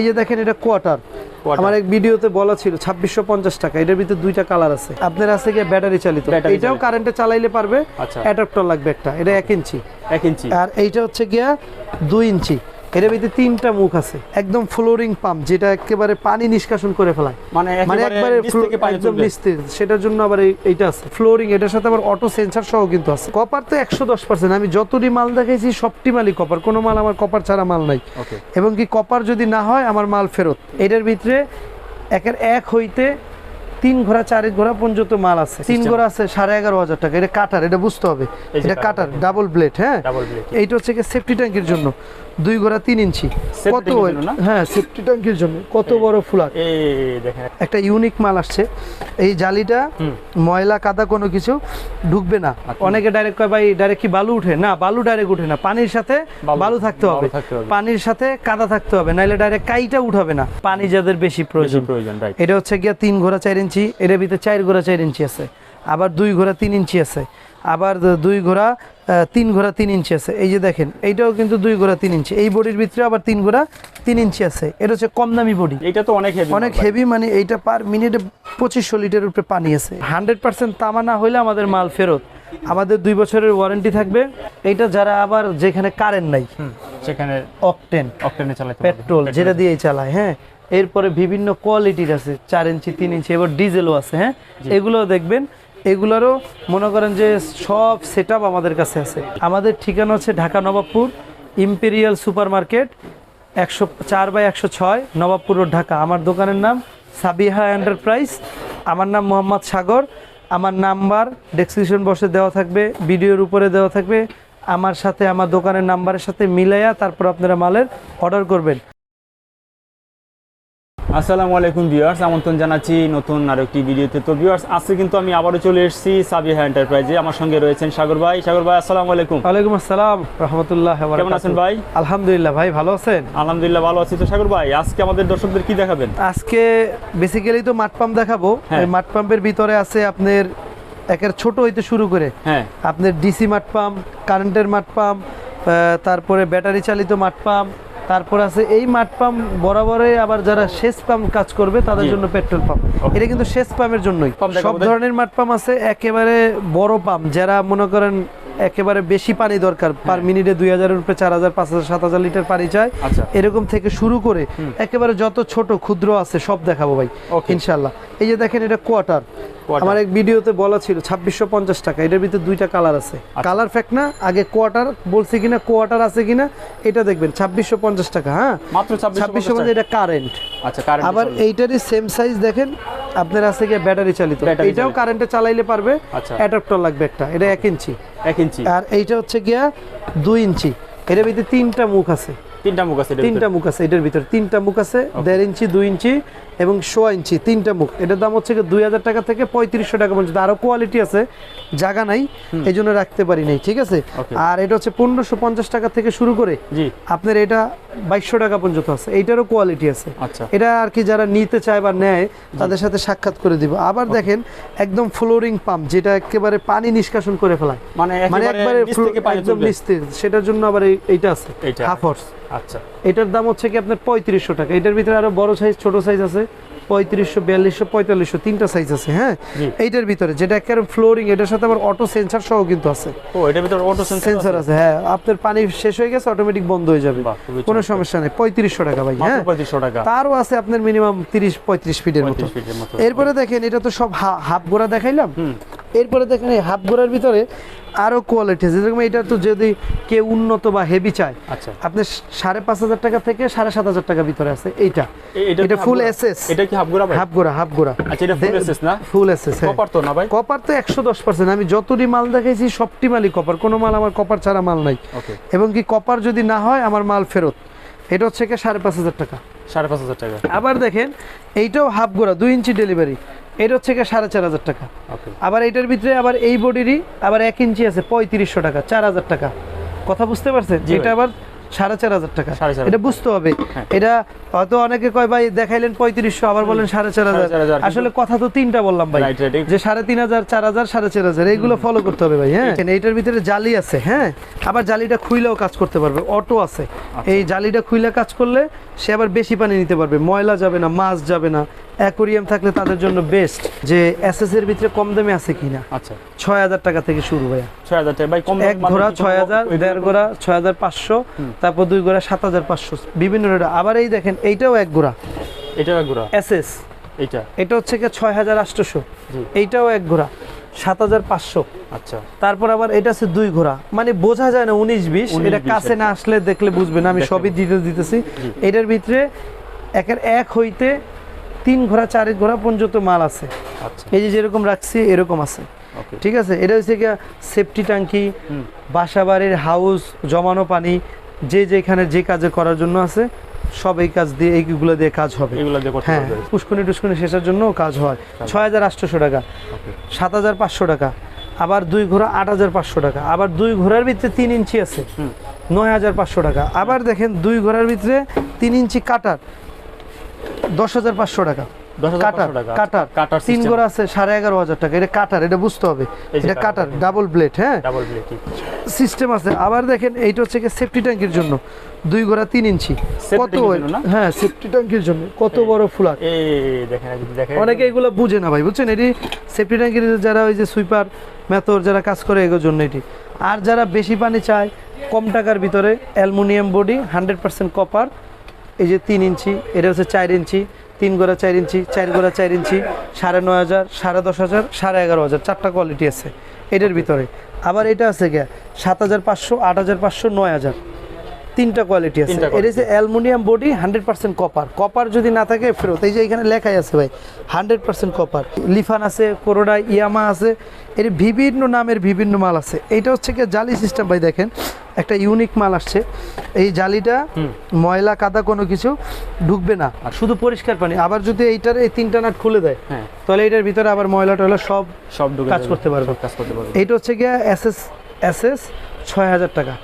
এই যে দেখেন এটা কোয়ার্টার। আমার এক ভিডিওতে বলা ছিল ছাব্বিশশো পঞ্চাশ টাকা এটার ভিতরে দুইটা কালার আছে। আপনার আছে গিয়ে ব্যাটারি চালিত। এটাও। কারেন্টে চালাইলে পারবে আচ্ছা। অ্যাডাপ্টার লাগবে একটা এটা এক ইঞ্চি এক ইঞ্চি আর এইটা হচ্ছে গিয়া দুই ইঞ্চি এটার ভিতরে তিনটা মুখ আছে। একদম ফ্লোরিং পাম্প যেটা একেবারে পানি নিষ্কাশন করে ফেলায়। মানে মানে একবারে একদম তুলবে। সেটার জন্য আবার এই- এইটা আছে। ফ্লোরিং এটার সাথে আবার অটো সেন্সার সহ কিন্তু আছে। কপার তো একশো দশ পার্সেন্ট আমি যতটি মাল দেখাইছি সবটি মালই কপার কোনো মাল আমার কপার ছাড়া মাল নাই। এবং কি কপার যদি না হয় আমার মাল ফেরত। এটার ভিতরে একের এক হইতে তিন ঘোড়া চার ঘোড়া পর্যন্ত মাল আছে। তিন ঘোড়া আছে সাড়ে এগারো হাজার টাকা। এটা কাটার এটা বুঝতে হবে। এটা কাটার। ডাবল ব্লেড হ্যাঁ? এইটা হচ্ছে সেফটি ট্যাঙ্কের জন্য। দুই ঘোড়া তিন ইঞ্চি। কত? হ্যাঁ সেফটি ট্যাঙ্কের জন্য। কত বড় ফুলার একটা ইউনিক মাল আসছে। এই জালিটা ময়লা কাদা কোনো কিছু ঢুকবে না। অনেকে ডাইরেক্ট কয় ভাই ডাইরেক্ট কি বালু উঠে? না বালু ডাইরেক্ট উঠে না। পানির সাথে বালু- থাকতে হবে। পানির সাথে কাদা থাকতে হবে। নাইলে ডাইরেক্ট কাইটা উঠাবে না। পানি যাদের বেশি বেশি প্রয়োজন। প্রয়োজন এটা হচ্ছে গিয়া তিন ঘোড়া চার ইঞ্চি এর ভিতরে চার ঘোড়া চার ইঞ্চি আছে। আবার দুই ঘোড়া তিন ইঞ্চি আছে। আবার দুই ঘোড়া তিন ঘোড়া তিন ইঞ্চি আছে। এই যে দেখেন এইটাও কিন্তু দুই ঘোড়া তিন ইঞ্চি। এই বডির ভিতরে আবার তিন ঘোড়া তিন ইঞ্চি আছে। এটা হচ্ছে কম দামি বডি এটা তো অনেক হেভি অনেক হেভি মানে এইটা পার মিনিটে পঁচিশশো লিটারের উপরে পানি আছে। হান্ড্রেড পার্সেন্ট তামা না হলে আমাদের মাল ফেরত। আমাদের দুই বছরের ওয়ারেন্টি থাকবে। এইটা যারা আবার যেখানে কারেন্ট নাই সেখানে অকটেন অকটেনে পারবে। পেট্রোল যেটা দিয়েই চালায় হ্যাঁ। এরপরে বিভিন্ন কোয়ালিটির আছে চার ইঞ্চি তিন ইঞ্চি এবার ডিজেলও আছে হ্যাঁ? এগুলোও দেখবেন এগুলোরও মনে করেন যে সব সেট আমাদের কাছে আছে। আমাদের ঠিকানা হচ্ছে Dhaka Nawabpur imperial super market একশো চার বাই একশো ছয় নবাবপুর রোড ঢাকা। আমার দোকানের নাম সাবিহা এন্টারপ্রাইজ আমার নাম মোহাম্মদ সাগর আমার নাম্বার ডেসক্রিপশন বক্সে দেওয়া থাকবে ভিডিওর উপরে দেওয়া থাকবে। আমার সাথে আমার দোকানের নাম্বারের সাথে মিলাইয়া তারপর আপনারা মালের অর্ডার করবেন। আসসালামু আলাইকুম ভিউয়ার্স আমন্ত্রণ জানাচ্ছি নতুন আরও একটি ভিডিওতে। তো ভিউয়ার্স আজকে কিন্তু আমি আবারও চলে এসেছি সাবিহা এন্টারপ্রাইজে আমার সঙ্গে রয়েছেন সাগর ভাই। সাগর ভাই আসসালামু আলাইকুম। ওয়ালাইকুম আসসালাম রহমতুল্লাহ কেমন আছেন ভাই? আলহামদুলিল্লাহ ভাই ভালো আছেন? আলহামদুলিল্লাহ ভালো আছি। তো সাগর ভাই আজকে আমাদের দর্শকদের কি দেখাবেন? আজকে বেসিক্যালি তো মাঠ পাম্প দেখাবো। হ্যাঁ। এই মাঠ পাম্পের ভিতরে আছে আপনার একের ছোট হইতে শুরু করে। হ্যাঁ। আপনার ডিসি মাঠ পাম্প কারেন্টের মাঠ পাম্প তারপরে ব্যাটারি চালিত মাঠ পাম্প তারপর আছে এই মাঠ পাম্প বরাবরে আবার যারা সেচ পাম্প কাজ করবে তাদের জন্য পেট্রোল পাম্প। এটা কিন্তু সেচ পাম্পের জন্যই। সব ধরনের মাঠ পাম্প আছে একেবারে বড় পাম্প। যারা মনে করেন একেবারে বেশি পানি দরকার পার মিনিটে দুই হাজারের উপরে চার হাজার পাঁচ হাজার সাত হাজার লিটার পানি চায়। আচ্ছা। এরকম থেকে শুরু করে একেবারে যত ছোট ক্ষুদ্র আছে সব দেখাবো ভাই. ইনশাল্লাহ এই যে দেখেন এটা Quarter। আমার এক ভিডিওতে বলা ছিল ছাব্বিশশো পঞ্চাশ টাকা এটার ভিতরে দুইটা কালার আছে। কালার ফ্যাক্ট না আগে কোয়ার্টার বলছে কিনা কোয়ার্টার আছে কিনা এটা দেখবেন ছাব্বিশশো পঞ্চাশ টাকা হ্যাঁ? মাত্র ছাব্বিশশো পঞ্চাশ এটা কারেন্ট আচ্ছা আবার এইটারই সেম সাইজ দেখেন আপনার আছে কি ব্যাটারি চালিত। এটাও। কারেন্টে চালাইলে পারবে আচ্ছা। অ্যাডাপ্টার লাগবে একটা এটা এক ইঞ্চি এক ইঞ্চি আর এইটা হচ্ছে গিয়া দুই ইঞ্চি এটার ভিতরে তিনটা মুখ আছে। তিনটা মুখ আছে তিনটা মুখ আছে এটার ভিতরে। তিনটা মুখ আছে দেড় ইঞ্চি দুই ইঞ্চি এবং সোয়া ইঞ্চি তিনটা মুখ। এটার দাম হচ্ছে দুই হাজার টাকা থেকে পঁয়ত্রিশশো টাকা পর্যন্ত। আরও কোয়ালিটি আছে জায়গা নাই এই জন্য রাখতে পারি নাই ঠিক আছে? আর এটা হচ্ছে পনেরোশো পঞ্চাশ টাকা থেকে শুরু করে আপনার এটা বাইশশো টাকা পর্যন্ত আছে। এইটারও কোয়ালিটি আছে। আচ্ছা। এটা আর কি যারা নিতে চায় বা নেয় তাদের সাথে সাক্ষাৎ করে দিব। আবার দেখেন একদম ফ্লোরিং পাম্প যেটা একেবারে পানি নিষ্কাশন করে ফেলায়। মানে মানে একবারে একদম। নিচ সেটার জন্য আবার এই- এইটা আছে হাফ হর্স আচ্ছা। এটার দাম হচ্ছে কি আপনার পঁয়ত্রিশশো টাকা। এটার ভিতরে আরও বড় সাইজ ছোট সাইজ আছে। পঁয়ত্রিশশো বিয়াল্লিশশো পঁয়তাল্লিশশো তিনটা সাইজ আছে হ্যাঁ? এইটার ভিতরে যেটা একেবারে ফ্লোরিং এটার সাথে আবার অটো সেন্সার সহ কিন্তু আছে। ও এটার ভিতরে অটো সেন্সর আছে। হ্যাঁ। আপনার পানি শেষ হয়ে গেছে অটোমেটিক বন্ধ হয়ে যাবে। কোনো সমস্যা নেই পঁয়ত্রিশশো টাকা ভাই হ্যাঁ? পঁয়ত্রিশশো টাকা। তারও আছে আপনার মিনিমাম তিরিশ পঁয়ত্রিশ ফিটের মতো। 35 ফিটের মতো। এরপরে দেখেন এটা তো সব হাফ গোড়া দেখাইলাম। এরপরে দেখেন এই হাফ গোড়ার ভিতরে আরও কোয়ালিটি আছে। যেরকম এটা তো যদি কেউ উন্নত বা হেভি চায় আচ্ছা। আপনার সাড়ে পাঁচ হাজার টাকা থেকে সাড়ে সাত হাজার টাকা ভিতরে আছে এইটা। এটা ফুল এসএস এটা কি হাফ গোড়া হাফ গোড়া হাফ গোড়া। আচ্ছা এটা ফুল এসএস না? ফুল এসএস কপার তো না ভাই? কপার তো একশো দশ পার্সেন্ট আমি যতটি মাল দেখাইছি সবটি মালই কপার। কোনো মাল আমার কপার ছাড়া মাল নাই। এবং কি কপার যদি না হয় আমার মাল ফেরত। এটা হচ্ছে কি সাড়ে পাঁচ হাজার টাকা। সাড়ে পাঁচ হাজার টাকা। আবার দেখেন এইটাও হাফ গোড়া দুই ইঞ্চি ডেলিভারি এটা হচ্ছে সাড়ে চার হাজার টাকা। আবার এটার ভিতরে আবার এই বডিরই আবার এক ইঞ্চি আছে পঁয়ত্রিশশো টাকা চার হাজার টাকা। কথা বুঝতে পারছেন? যেটা আবার সাড়ে চার হাজার টাকা। এটা বুঝতে হবে। হ্যাঁ। এটা হয়তো অনেকে কয় ভাই দেখাইলেন পঁয়ত্রিশশো আবার বলেন সাড়ে চার হাজার। আসলে কথা তো তিনটা বললাম ভাই। যে সাড়ে তিন হাজার চার হাজার সাড়ে চার হাজার এইগুলো ফলো করতে হবে ভাই হ্যাঁ। এইটার ভিতরে জালি আছে হ্যাঁ। আবার জালিটা খুইলেও কাজ করতে পারবে অটো আছে। আচ্ছা। এই জালিটা খুইলে কাজ করলে সে আবার বেশি পানি নিতে পারবে ময়লা যাবে না মাছ যাবে না। অ্যাকোরিয়াম থাকলে তাদের জন্য বেস্ট যে এসএস এর ভিতরে কম দামে আছে কিনা। আচ্ছা। ছয় হাজার টাকা থেকে শুরু ভাইয়া। ছয় হাজার টাকা ভাই কম এক ঘোড়া ছয় হাজার দেড় ঘোড়া ছয় হাজার পাঁচশো তারপর দুই ঘোড়া সাত হাজার পাঁচশো। বিভিন্ন রেট আবার এই দেখেন এইটাও এক ঘোড়া। এটা এক ঘোড়া। এসএস এটা এটা হচ্ছে কি ছয় হাজার আটশোশো জি। এইটাও এক ঘোড়া সাত হাজার পাঁচশো। আচ্ছা। তারপর আবার এটা আছে দুই ঘোড়া। মানে বোঝা যায় না উনিশ বিশ এটা কাছে না আসলে দেখলে বুঝবেন আমি সবই দিতে দিতেছি। এটার ভিতরে একের এক হইতে তিন ঘোড়া চার ঘোড়া পর্যন্ত মাল আছে। আচ্ছা। এই যে যেরকম রাখছি এরকম আছে। ঠিক আছে? এটা হচ্ছে গিয়া সেফটি ট্যাঙ্কি বাসাবাড়ির হাউস জমানো পানি যে যেখানে যে কাজে করার জন্য আছে সব এই কাজ দিয়ে এইগুলো দিয়ে কাজ হবে। হ্যাঁ পুষ্কুনি টুস্কুনি শেষের জন্য কাজ হয়। ছয় হাজার আটশোশো টাকা সাত হাজার পাঁচশো টাকা আবার দুই ঘোড়া আট হাজার পাঁচশো টাকা। আবার দুই ঘোড়ার ভিতরে তিন ইঞ্চি আছে। নয় হাজার পাঁচশো টাকা। আবার দেখেন দুই ঘোড়ার ভিতরে তিন ইঞ্চি কাটার। দশ হাজার পাঁচশো টাকা। হাজার কাটার তিন। ঘোড়া আছে সাড়ে এগারো হাজার টাকা। এটা কাটার এটা বুঝতে হবে। এটা কাটার। ডাবল ব্লেড হ্যাঁ? ডাবল ব্লেড সিস্টেম আছে। আবার দেখেন এইটা হচ্ছে কি সেফটি ট্যাঙ্কির জন্য। দুই ঘোড়া তিন ইঞ্চি। কত? হ্যাঁ সেফটি ট্যাঙ্কির জন্য। কত বড় ফুলার এই দেখেন এই দেখেন। অনেকে এগুলো বুঝে না ভাই বুঝছেন? এটি সেফটি ট্যাঙ্কির যারা ওই যে সুইপার মেথর যারা কাজ করে এগুলোর জন্য এটি। আর যারা বেশি পানি চায় কম টাকার ভিতরে aluminium body hundred percent copper এই যে তিন ইঞ্চি এটা হচ্ছে চার ইঞ্চি তিন গোড়া চার ইঞ্চি চার গোড়া চার ইঞ্চি সাড়ে নয় হাজার সাড়ে দশ হাজার সাড়ে এগারো হাজার চারটা কোয়ালিটি আছে এটার ভিতরে। আবার এটা আছে গিয়া সাত হাজার পাঁচশো আট হাজার পাঁচশো নয় হাজার। তিনটা কোয়ালিটি আছে। এটা হচ্ছে aluminium body hundred percent copper copper যদি না থাকে ফেরত। এই যে এখানে লেখাই আছে ভাই হান্ড্রেড পার্সেন্ট কপার লিফান আছে কোরোডা ইয়ামা আছে এর বিভিন্ন নামের বিভিন্ন মাল আছে। এটা হচ্ছে কি জালি সিস্টেম ভাই দেখেন। একটা ইউনিক মাল আসছে। এই জালিটা ময়লা কাদা কোনো কিছু ঢুকবে না। আর শুধু পরিষ্কার পানি? আবার যদি এইটার এই তিনটা নাট খুলে দেয় হ্যাঁ। তাহলে এটার ভিতরে আবার ময়লা টয়লা সব সব ঢুকে কাজ করতে পারবে। কাজ করতে পারবে। এইটা হচ্ছে গিয়া এসএস এসএস ছয় হাজার টাকা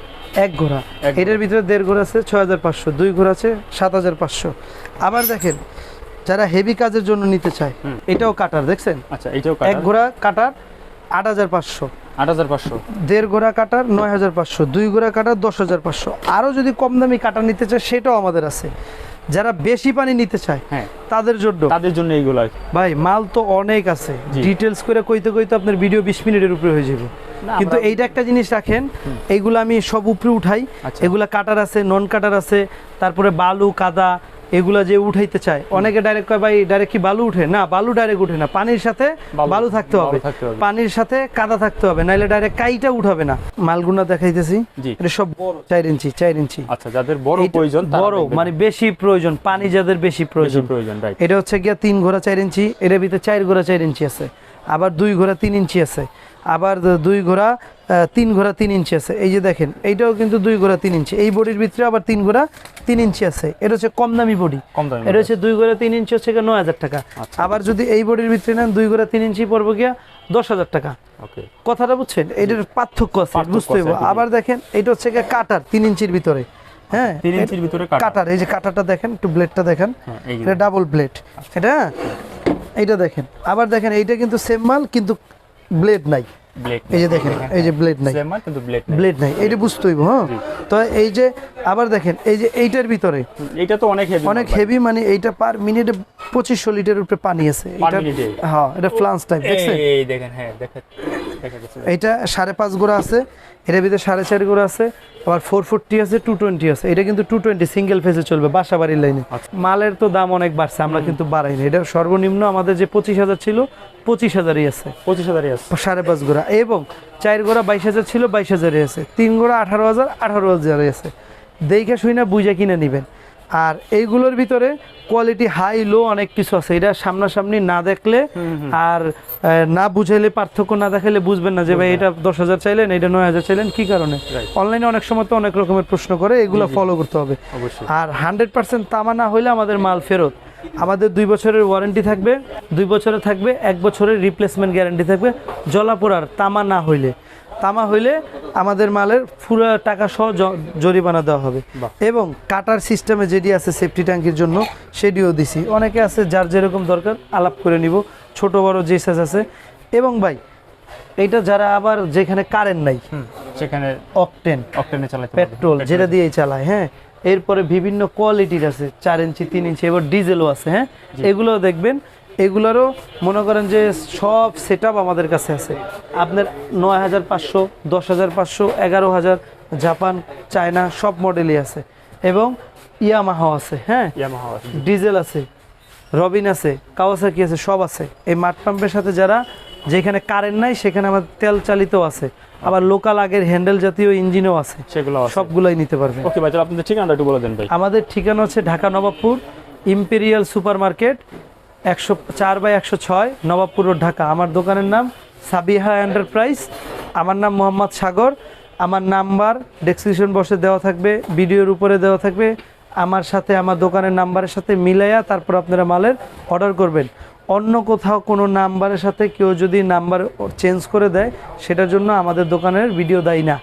এক ঘোড়া। এটার ভিতরে দেড় ঘোড়া আছে ছয় হাজার পাঁচশো দুই ঘোড়া আছে সাত হাজার পাঁচশো। আবার দেখেন যারা হেভি কাজের জন্য নিতে চায় এটাও কাটার দেখছেন? আচ্ছা এইটাও এক ঘোড়া কাটার আট হাজার পাঁচশো। দেড় ঘোড়া কাটার নয় হাজার পাঁচশো দুই ঘোড়া কাটার দশ হাজার পাঁচশো। আরও যদি কম দামি কাটার নিতে চায় সেটাও আমাদের আছে। যারা বেশি পানি নিতে চায় হ্যাঁ। তাদের জন্য। তাদের জন্য এইগুলো ভাই মাল তো অনেক আছে। ডিটেলস করে কইতে কইতে আপনার ভিডিও বিশ মিনিটের উপরে হয়ে যাবে। কিন্তু এইটা একটা জিনিস রাখেন এইগুলো আমি সব উপরে উঠাই। আচ্ছা। এগুলা কাটার আছে নন কাটার আছে। তারপরে বালু কাদা এগুলা যে উঠাইতে চায় অনেকে ডাইরেক্ট কয় ভাই ডাইরেক্ট কি বালু উঠে? না বালু ডাইরেক্ট উঠে না পানির সাথে বালু- থাকতে হবে। পানির সাথে কাদা থাকতে হবে নাইলে ডাইরেক্ট কাইটা উঠাবে না। মালগুনা দেখাইতেছি এটা সব বড় চার ইঞ্চি চার ইঞ্চি। আচ্ছা যাদের বড় প্রয়োজন বড় মানে বেশি প্রয়োজন পানি যাদের বেশি প্রয়োজন। প্রয়োজন রাইট এটা হচ্ছে গিয়া তিন ঘোড়া চার ইঞ্চি এর ভিতরে চার ঘোড়া চার ইঞ্চি আছে। আবার দুই ঘোড়া তিন ইঞ্চি আছে। আবার দুই ঘোড়া তিন ঘোড়া তিন ইঞ্চি আছে। এই যে দেখেন এইটাও কিন্তু দুই ঘোড়া তিন ইঞ্চি। এই বডির ভিতরে আবার তিন ঘোড়া তিন ইঞ্চি আছে। এটা হচ্ছে কম দামি বডি। কম দামি এটা হচ্ছে দুই ঘোড়া তিন ইঞ্চি হচ্ছে নয় হাজার টাকা। আচ্ছা। আবার যদি এই বডির ভিতরে নেন দুই ঘোড়া তিন ইঞ্চি পড়ব গিয়া দশ হাজার টাকা। কথাটা বুঝছেন? এটার পার্থক্য আছে বুঝতে হবে। আবার দেখেন এটা হচ্ছে গিয়ে কাটার তিন ইঞ্চির ভিতরে। হ্যাঁ? তিন ইঞ্চির ভিতরে কাটার। এই যে কাটারটা দেখেন একটু ব্লেডটা দেখেন। হ্যাঁ এটা ডাবল ব্লেড এটা এইটা দেখেন। আবার দেখেন এইটা কিন্তু সেম মাল কিন্তু ব্লেড নাই। ব্লেড এই যে দেখেন এই যে ব্লেড নাই। কিন্তু ব্লেড ব্লেড নাই এইটা বুঝতে হইব হ্যাঁ? তো এই যে আবার দেখেন এই যে এইটার ভিতরে এটা তো অনেক হেভি অনেক হেভি মানে এইটা পার মিনিটে পঁচিশশো লিটারের উপরে পানি আছে। এটা হ্যাঁ এটা ফ্লান্স টাইপ দেখছেন? এই দেখেন হ্যাঁ দেখা এইটা সাড়ে পাঁচ গোড়া আছে এটার ভিতরে সাড়ে চার গোড়া আছে আবার ফোর ফোরটি আছে টু টোয়েন্টি আছে। এটা কিন্তু টু টোয়েন্টি সিঙ্গেল ফেসে চলবে বাসা বাড়ির লাইনে। মালের তো দাম অনেক বাড়ছে আমরা কিন্তু বাড়াইনি এটা সর্বনিম্ন আমাদের যে পঁচিশ হাজার ছিল পঁচিশ হাজারই আছে। পঁচিশ হাজারই আছে। সাড়ে পাঁচ গোড়া। এবং চার গোড়া বাইশ হাজার ছিল বাইশ হাজারই আছে। তিন গোড়া আঠারো হাজার আঠারো হাজারই আছে। দেখে শুই না বুঝে কিনে নেবেন। আর এইগুলোর ভিতরে কোয়ালিটি হাই লো অনেক কিছু আছে। এটা সামনাসামনি না দেখলে আর না বুঝাইলে পার্থক্য না দেখাইলে বুঝবেন না যে ভাই এটা দশ হাজার চাইলেন এটা নয় হাজার চাইলেন কি কারণে? অনলাইনে অনেক সময় তো অনেক রকমের প্রশ্ন করে এগুলো ফলো করতে হবে। আর হান্ড্রেড পার্সেন্ট তামা না হইলে আমাদের মাল ফেরত। আমাদের দুই বছরের ওয়ারেন্টি থাকবে দুই বছরে থাকবে এক বছরের রিপ্লেসমেন্ট গ্যারান্টি থাকবে। জলাপোড়ার তামা না হইলে। তামা হইলে আমাদের মালের পুরো টাকা সহ জরিমানা দেওয়া হবে। এবং কাটার সিস্টেমে যেটি আছে সেফটি ট্যাঙ্কির জন্য সেটিও দিছি। অনেকে আছে যার যেরকম দরকার আলাপ করে নিব ছোট বড় যে সাইজ আছে। এবং ভাই এইটা যারা আবার যেখানে কারেন্ট নাই সেখানে অকটেন অকটেনে চালায় পেট্রোল যেটা দিয়েই চালায় হ্যাঁ? এরপরে বিভিন্ন কোয়ালিটির আছে চার ইঞ্চি তিন ইঞ্চি এবার ডিজেলও আছে হ্যাঁ? এগুলো দেখবেন এগুলোরও মনে করেন যে সব সেট আমাদের কাছে আছে। আপনার নয় হাজার পাঁচশো দশ হাজার পাঁচশো এগারো হাজার জাপান চায়না সব মডেলই আছে। এবং ইয়ামাহা আছে হ্যাঁ? ইয়ামাহা আছে। ডিজেল আছে রবিন আছে কাওয়াসাকি আছে সব আছে। এই মাঠ পাম্পের সাথে যারা যেখানে কারেন্ট নাই সেখানে আমার তেল চালিত আছে। আবার লোকাল আগের হ্যান্ডেল জাতীয় ইঞ্জিনও আছে। সেগুলো সবগুলাই নিতে পারবেন। ওকে ভাই আপনাদের ঠিকানাটা একটু বলে দেন ভাই। আমাদের ঠিকানা হচ্ছে Dhaka Nawabpur imperial super market একশো চার বাই একশো ছয় নবাবপুর রোড, ঢাকা। আমার দোকানের নাম সাবিহা এন্টারপ্রাইজ। আমার নাম মোহাম্মদ সাগর। আমার নাম্বার ডেসক্রিপশন বক্সে দেওয়া থাকবে ভিডিওর উপরে দেওয়া থাকবে। আমার সাথে আমার দোকানের নাম্বারের সাথে মিলাইয়া তারপর আপনারা মালের অর্ডার করবেন। অন্য কোথাও কোনো নাম্বারের সাথে কেউ যদি নাম্বার চেঞ্জ করে দেয় সেটার জন্য আমাদের দোকানের ভিডিও দেয় না।